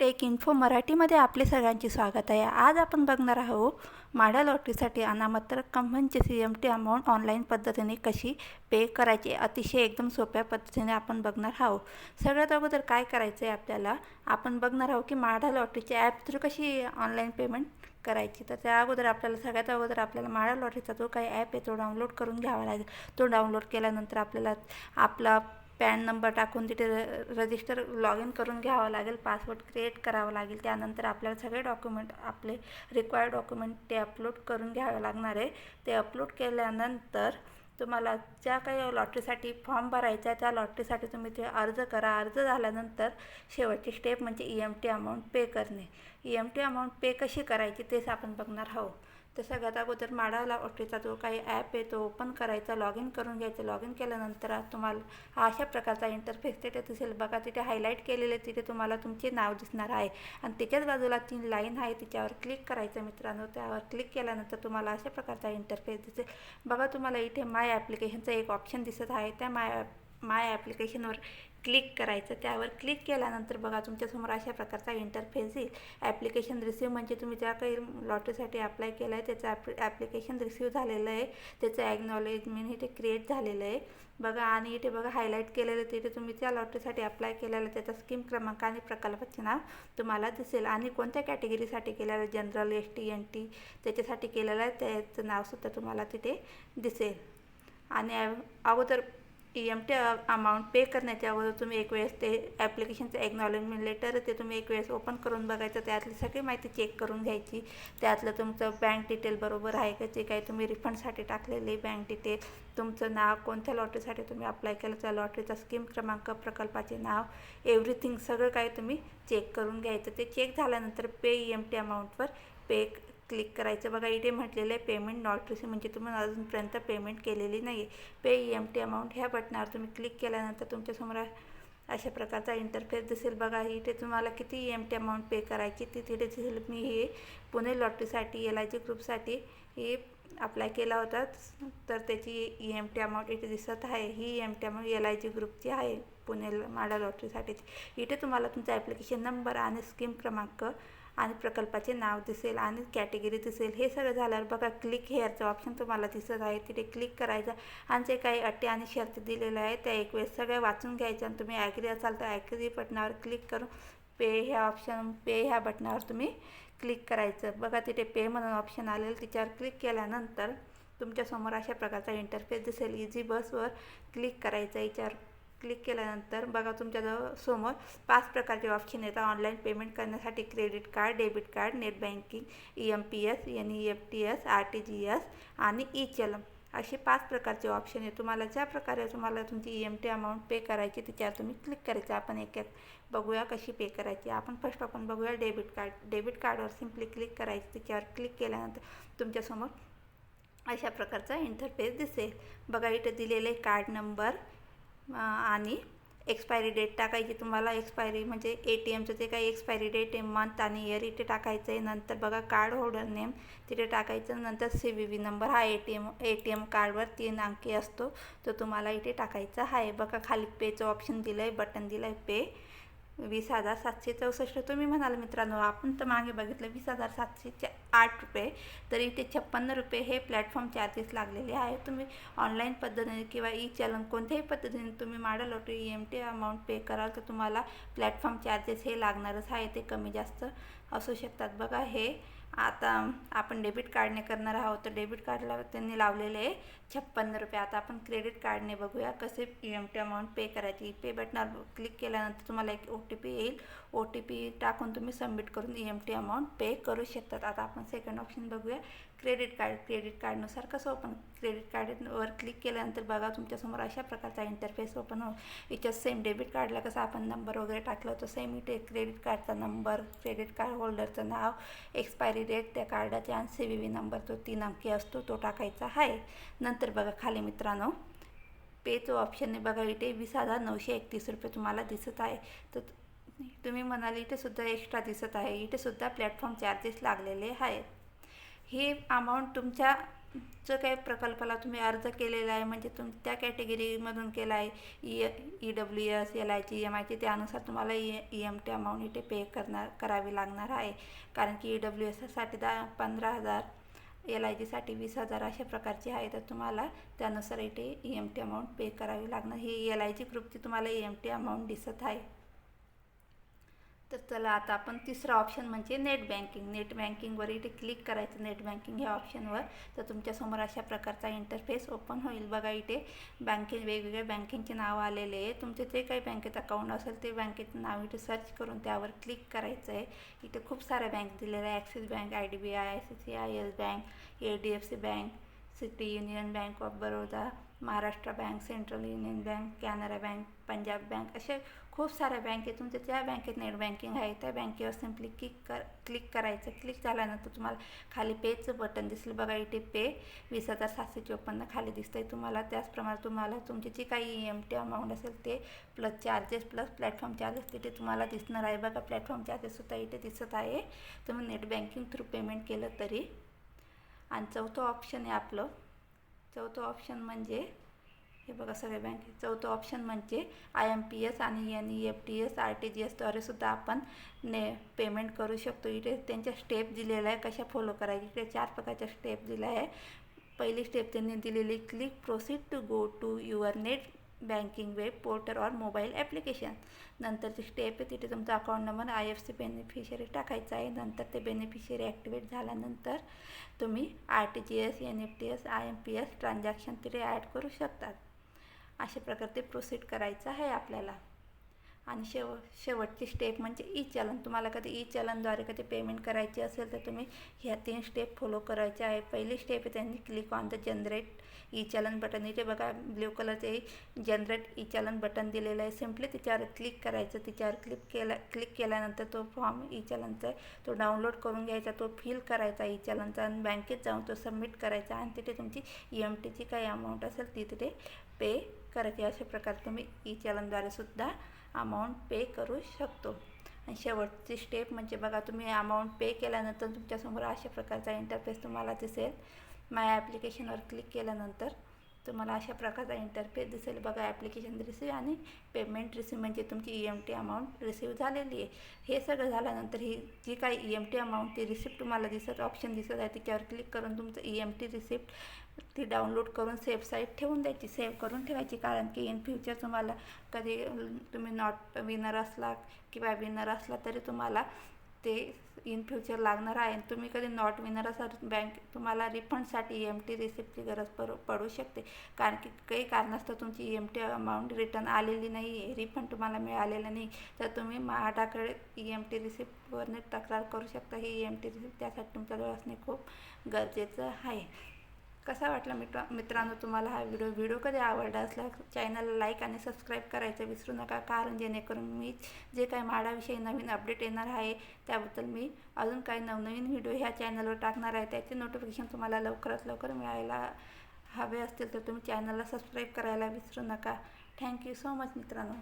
Take info मराठीमध्ये आपले सगळ्यांचे स्वागत आहे. आज आपण बघणार आहोत माडा लॉटरीसाठी अनामत रक्कम म्हणजे C M T amount online पद्धतीने कशी पे करायची? अतिशय एकदम सोप्या पद्धतीने आपण बघणार आहोत. सगळ्यात अगोदर काय करायचं आहे आपल्याला? आपण बघणार आहोत की माडा लॉटरीचे ॲप थ्रू कशी ऑनलाईन पेमेंट करायची? तर त्या अगोदर आपल्याला सगळ्यात अगोदर आपल्याला माडा लॉटरीचा जो काही ॲप आहे तो डाउनलोड करून घ्यावा लागेल. तो डाउनलोड केल्यानंतर आपल्याला आपला पॅन नंबर टाकून तिथे र रजिस्टर लॉग इन करून घ्यावं लागेल पासवर्ड क्रिएट करावं लागेल. त्यानंतर आपल्याला सगळे डॉक्युमेंट आपले रिक्वायर्ड डॉक्युमेंट ते अपलोड करून घ्यावे लागणार आहे. ते अपलोड केल्यानंतर तुम्हाला ज्या काही लॉटरीसाठी फॉर्म भरायचा त्या लॉटरीसाठी तुम्ही ते अर्ज करा. अर्ज झाल्यानंतर शेवटची स्टेप म्हणजे E M T amount pay करणे. E M T amount pay कशी करायची तेच आपण बघणार आहोत. तर सगळ्यात अगोदर माडा लॉटरीचा जो काही ॲप आहे तो ओपन करायचा लॉग इन करून घ्यायचं. लॉग इन केल्यानंतर तुम्हाला अशा प्रकारचा इंटरफेस तिथे दिसेल. बघा तिथे हायलाईट केलेले तिथे तुम्हाला तुमचे नाव दिसणार आहे. आणि त्याच्याच बाजूला तीन लाईन आहे तिच्यावर क्लिक करायचं मित्रांनो. त्यावर क्लिक केल्यानंतर तुम्हाला अशा प्रकारचा इंटरफेस दिसेल. बघा तुम्हाला इथे माय ॲप्लिकेशनचं एक ऑप्शन दिसत आहे. त्या माय माय ॲप्लिकेशनवर क्लिक करायचं त्यावर क्लिक केल्यानंतर बघा तुमच्यासमोर अशा प्रकारचा इंटरफेस येईल. ॲप्लिकेशन रिसिव्ह म्हणजे तुम्ही ज्या काही लॉटरीसाठी अप्लाय केलं आहे त्याचं ॲप ॲप्लिकेशन रिसिव्ह झालेलं आहे. त्याचं ॲक्नॉलेजमेंट इथे क्रिएट झालेलं आहे. बघा आणि इथे बघा हायलाईट केलेलं तिथे तुम्ही त्या लॉटरीसाठी अप्लाय केलेलं त्याचा स्कीम क्रमांक आणि प्रकल्पाचे नाव तुम्हाला दिसेल. आणि कोणत्या कॅटेगरीसाठी केलेलं general S T N T त्याच्यासाठी केलेलं आहे. त्याचं नावसुद्धा तुम्हाला तिथे दिसेल. आणि अगोदर E M T amount pay करण्याच्या अगोदर तुम्ही एक वेळेस ते ॲप्लिकेशनचं एक्नॉलेजमेंट लेटर ते तुम्ही एक वेळेस ओपन करून बघायचं त्यातली सगळी माहिती चेक करून घ्यायची. त्यातलं तुमचं बँक डिटेल बरोबर आहे का जे काही तुम्ही रिफंडसाठी टाकलेले बँक डिटेल तुमचं नाव कोणत्या लॉटरीसाठी तुम्ही अप्लाय केलं त्या लॉटरीचा स्कीम क्रमांक प्रकल्पाचे नाव एव्हरीथिंग सगळं काही तुम्ही चेक करून घ्यायचं. ते चेक झाल्यानंतर पे ई एम टी अमाऊंटवर पे क्लिक करायचं. बघा इथे म्हटलेलं आहे पेमेंट नॉट रिसिव्ह म्हणजे तुम्ही अजूनपर्यंत पेमेंट केलेली नाही आहे pay E M T amount ह्या बटनावर तुम्ही क्लिक केल्यानंतर तुमच्यासमोर अशा प्रकारचा इंटरफेस दिसेल. बघा इथे तुम्हाला किती E M T amount pay करायची ती तिथे दिसेल. मी हे पुणे लॉटरीसाठी एल आय जी ग्रुपसाठी हे अप्लाय केला होता. तर त्याची ई एम टी अमाऊंट इथे दिसत आहे. ही E M T amount L I G ग्रुपची आहे. पुणे माडा लॉटरीसाठी इथे तुम्हाला तुमचा ॲप्लिकेशन नंबर आणि स्कीम क्रमांक आणि प्रकल्पाचे नाव दिसेल आणि कॅटेगरी दिसेल. हे सगळं झाल्यावर बघा क्लिक हेअरचं ऑप्शन तुम्हाला दिसत आहे. तिथे क्लिक करायचं आणि जे काही अटी आणि शर्ती दिलेल्या आहे त्या एक वेळेस सगळ्या वाचून घ्यायच्या आणि तुम्ही ॲग्री असाल तर ॲग्री बटनावर क्लिक करून पे ह्या ऑप्शन पे ह्या बटनावर तुम्ही क्लिक करायचं. बघा तिथे पे म्हणून ऑप्शन आलेलं. तिच्यावर क्लिक केल्यानंतर तुमच्यासमोर अशा प्रकारचा इंटरफेस दिसेल. इझी बसवर क्लिक करायचं. याच्यावर क्लिक केल्यानंतर बघा तुमच्याजवळ समोर पाच प्रकारचे ऑप्शन येतात ऑनलाईन पेमेंट करण्यासाठी credit card debit card net banking E M P S N E F T S R T G S आणि ई चलम असे पाच प्रकारचे ऑप्शन आहे तुम्हाला ज्या प्रकारे तुम्हाला तुमची E M T amount pay करायची त्याच्यावर तुम्ही क्लिक करायचं. आपण एक एक बघूया कशी पे करायची. आपण फर्स्ट आपण बघूया डेबिट कार्ड डेबिट कार्डवर सिम्पली क्लिक करायचं. त्याच्यावर क्लिक केल्यानंतर तुमच्यासमोर अशा प्रकारचा इंटरफेस दिसेल. बघा इथं दिलेले कार्ड नंबर आणि एक्सपायरी डेट टाकायची. तुम्हाला एक्सपायरी म्हणजे ए टी एमचं जे काही एक्सपायरी डेट आहे मंथ आणि इयर इथे टाकायचं आहे नंतर बघा कार्ड होल्डर नेम तिथे टाकायचं. नंतर सी व्ही व्ही नंबर हा A T M A T M कार्डवर तीन अंकी असतो. तो तुम्हाला इथे टाकायचा आहे. बघा खाली पेचं ऑप्शन दिलं आहे बटन दिलं आहे पे वीस हजार सातशे चौसष्ट. तुम्ही म्हणाल मित्रांनो आपण तर मागे बघितलं वीस हजार सातशे आठ रुपये तर इथे छप्पन्न रुपये हे प्लॅटफॉर्म चार्जेस लागलेले आहे. तुम्ही ऑनलाईन पद्धतीने किंवा ई चलन कोणत्याही पद्धतीने तुम्ही model lottery E M T amount pay कराल तर तुम्हाला प्लॅटफॉर्म चार्जेस हे लागणारच आहे. ते कमी जास्त असू शकतात. बघा हे आता आपण डेबिट कार्डने करणार आहोत तर डेबिट कार्डला त्यांनी लावलेले आहे छप्पन्न रुपये. आता आपण क्रेडिट कार्डने बघूया कसे E M T amount pay करायची पे बटनावर क्लिक केल्यानंतर तुम्हाला एक ओ टी पी येईल. ओ टी पी टाकून तुम्ही सबमिट करून E M T amount pay करू शकतात. आता आपण सेकंड ऑप्शन बघूया. क्रेडिट कार्ड क्रेडिट कार्डनुसार कसं ओपन क्रेडिट कार्डवर क्लिक केल्यानंतर बघा तुमच्यासमोर अशा प्रकारचा इंटरफेस ओपन हो याच्यात सेम डेबिट कार्डला कसं आपण नंबर वगैरे टाकला होतो सेम इथे क्रेडिट कार्डचा नंबर क्रेडिट कार्ड होल्डरचं नाव एक्सपायरी डेट त्या कार्डाचे आणि सी व्ही व्ही नंबर तो तीन अंकी असतो तो टाकायचा आहे. नंतर बघा खाली मित्रांनो पेचं ऑप्शनने बघा इथे वीस हजार नऊशे एकतीस रुपये तुम्हाला दिसत आहे. तर तुम्ही म्हणाल इथे सुद्धा एक्स्ट्रा दिसत आहे इथे सुद्धा प्लॅटफॉर्म चार्जेस लागलेले आहेत. ही अमाऊंट तुमच्या जो काही प्रकल्पाला तुम्ही अर्ज केलेला आहे म्हणजे तुम त्या कॅटेगरीमधून केला आहे E E W S L आयची एम आयची त्यानुसार तुम्हाला E E M T amount इथे पे करणार करावी लागणार आहे. कारण की ई डब्ल्यू एससाठी दहा पंधरा हजार एल आय जीसाठी वीस हजार अशा प्रकारची आहे तर तुम्हाला त्यानुसार इथे E M T amount pay करावी लागणार. ही एल आय जी ग्रुपची तुम्हाला ई एम टी अमाऊंट दिसत आहे. तर चला आता आपण तिसरा ऑप्शन म्हणजे नेट बँकिंग नेट बँकिंगवर इथे क्लिक करायचं. नेट बँकिंग ह्या ऑप्शनवर तर तुमच्यासमोर अशा प्रकारचा इंटरफेस ओपन होईल. बघा इथे बँके वेगवेगळ्या बँकेचे नाव आलेले आहे. तुमचे जे काही बँकेत अकाउंट असेल ते बँकेचं नाव इथे सर्च करून त्यावर क्लिक करायचं आहे. इथे खूप साऱ्या बँक दिलेल्या आहे. Axis bank I D B I C C I S bank A D F C bank city union bank of Baroda Maharashtra bank central union bank Canara bank Punjab bank असे खूप साऱ्या बँकेत तुमच्या ज्या बँकेत net banking आहे. त्या बँकेवर सिम्पली क्लिक कर क्लिक करायचं. क्लिक झाल्यानंतर तुम्हाला खाली पेचं बटन दिसलं. बघा इथे पे वीस हजार सातशे चोपन्न खाली दिसतं आहे तुम्हाला. त्याचप्रमाणे तुम्हाला तुमची जी काही ई एम टी अमाऊंट असेल ते plus charges plus platform charges तिथे तुम्हाला दिसणार आहे. बघा प्लॅटफॉर्म चार्जेससुद्धा इथे दिसत आहे. तुम्ही नेट बँकिंग थ्रू पेमेंट केलं तरी. आणि चौथं ऑप्शन आहे आपलं. चौथं ऑप्शन म्हणजे हे बघा सगळे बँक चौथं ऑप्शन म्हणजे आय एम पी एस आणि N E F T S R T G एसद्वारे सुद्धा आपण ने पेमेंट करू शकतो. इथे त्यांच्या स्टेप दिलेल्या आहे. कशा फॉलो करायची इकडे चार प्रकारच्या स्टेप दिल्या आहे. पहिली स्टेप त्यांनी दिलेली click proceed to go to your net banking web portal or mobile application नंतरची स्टेप आहे तिथे तुमचा account number I F C beneficiary टाकायचा आहे. नंतर ते बेनिफिशियरी ॲक्टिवेट झाल्यानंतर तुम्ही R T G S N F T S I M P S transaction तिथे ॲड करू शकतात. अशा प्रकारे ते प्रोसीड करायचं आहे आपल्याला. आणि शेव शेवटची स्टेप म्हणजे ई चलन तुम्हाला कधी ई चलनद्वारे कधी पेमेंट करायची असेल तर तुम्ही ह्या तीन स्टेप फॉलो करायचे आहे. पहिली स्टेप आहे त्यांनी click on the generate e चलन बटन इथे बघा ब्ल्यू कलरचे जनरेट ई चलन बटन दिलेलं आहे. सिम्पली तिच्यावर क्लिक करायचं. तिच्यावर क्लिक केला क्लिक केल्यानंतर तो फॉर्म ई चलनचा तो डाउनलोड करून घ्यायचा. तो फिल करायचा ई चलनचा आणि बँकेत जाऊन तो सबमिट करायचा. आणि तिथे तुमची ई एम टीची काही अमाऊंट असेल ती तिथे पे करायची अशा प्रकारे तुम्ही ई चलनद्वारे सुद्धा अमाऊंट पे करू शकतो. आणि शेवटची स्टेप म्हणजे बघा तुम्ही अमाऊंट पे केल्यानंतर तुमच्यासमोर अशा प्रकारचा इंटरफेस तुम्हाला दिसेल. माय ॲप्लिकेशनवर क्लिक केल्यानंतर तुम्हाला अशा प्रकारचा इंटरफेस दिसेल. बघा ॲप्लिकेशन रिसीव आणि पेमेंट रिसीव म्हणजे तुमची E M T amount receive झालेली आहे. हे सगळं झाल्यानंतर ही जी काही ई एम टी अमाऊंट ती रिसिप्ट तुम्हाला दिसत ऑप्शन दिसत आहे त्याच्यावर क्लिक करून तुमचं ई एम टी रिसिप्ट ती डाउनलोड करून सेफ साईट ठेवून द्यायची. सेव्ह करून ठेवायची. कारण की इन फ्युचर तुम्हाला कधी तुम्ही नॉट विनर असला किंवा विनर असला तरी तुम्हाला ते इन फ्युचर लागणार आहे. आणि तुम्ही कधी नॉट विनर असाल बँक तुम्हाला रिफंडसाठी ई एम टी रिसिप्टची गरज पडू पडू शकते. कारण की काही कारणास्तव तुमची E M T amount return आलेली नाही आहे रिफंड तुम्हाला मिळालेलं नाही. तर तुम्ही महाडाकडे ई एम टी रिसिप्टवरने तक्रार करू शकता. ही ई एम टी रिसिप्ट त्यासाठी तुमच्याजवळ असणे खूप गरजेचं आहे. कसा वाटला मित्र मित्रांनो तुम्हाला हा व्हिडिओ? व्हिडिओ कधी आवडला असला चॅनलला लाईक आणि सबस्क्राईब करायचं विसरू नका. कारण जेणेकरून मी जे काही म्हाडाविषयी नवीन अपडेट येणार आहे त्याबद्दल मी अजून काही नवनवीन व्हिडिओ ह्या चॅनलवर टाकणार आहे. त्याचे नोटिफिकेशन तुम्हाला लवकरात लवकर मिळायला हवे असतील तर तुम्ही चॅनलला सबस्क्राईब करायला विसरू नका. थँक्यू सो मच मित्रांनो.